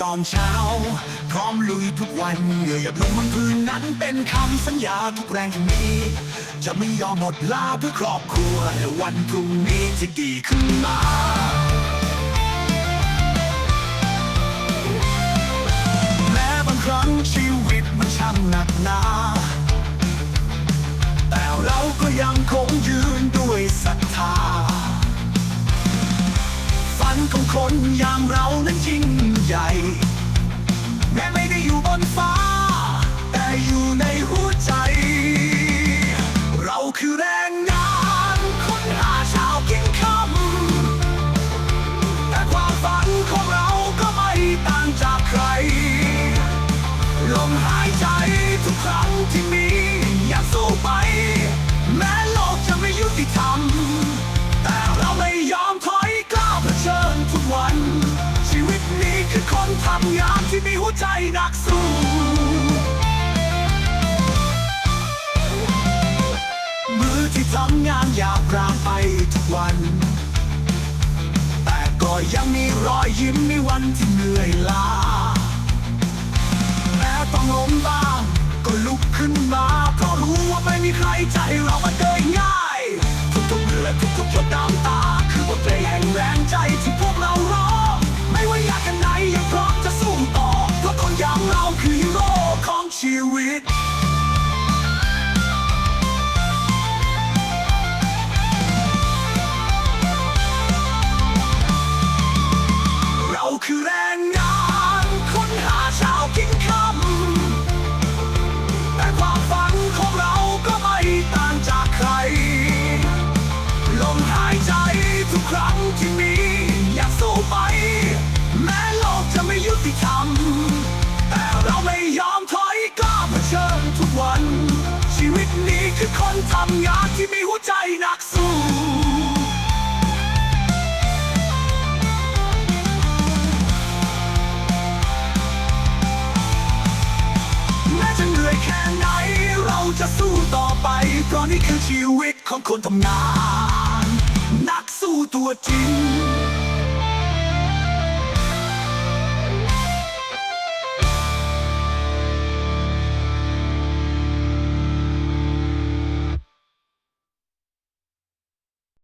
ตอนเช้า พร้อมลุยทุกวันเหงื่อหยดลงบนพื้นนั้นเป็นคำสัญญาทุกแรงที่มีจะไม่ยอมหมดลาเพื่อครอบครัวในวันพรุ่งนี้ที่ดีขึ้นมาแม้บางครั้งชีวิตมันช่างหนักหนาแต่เราก็ยังคงยืนด้วยศรัทธาฝันของคนอย่างเรานั้น แม้ไม่ได้อยู่บนฟ้า แต่อยู่ในหัวใจ เราคือแรงงานคนหาเช้ากินค่ำแต่ความฝันของเราก็ไม่ต่างจากใคร ลมหายใจทุกครั้งที่มีอยากสู้ไป แม้โลกจะไม่ยุติธรรม แต่เราไม่ยอมถอยกล้าเผชิญทุกวันชีวิตนี้คือคน ทำงานที่มีหัวใจนักสู้มือที่ทำงานอยากรางไปทุกวัน แต่ก็ยังมีรอยยิ้มในวันที่เหนื่อย เราคือฮีโร่ของชีวิต เราคือแรงงานค้นหาเช้ากินค่ำแต่ความฝันของเราก็ไม่ต่างจากใคร ลมหายใจทุกครั้งที่มี งานที่มีหัวใจนักสู้แม้จะเหนื่อยแค่ไหน เราจะสู้ต่อไป เพราะนี่คือชีวิตของคนทำงาน นักสู้ตัวจริง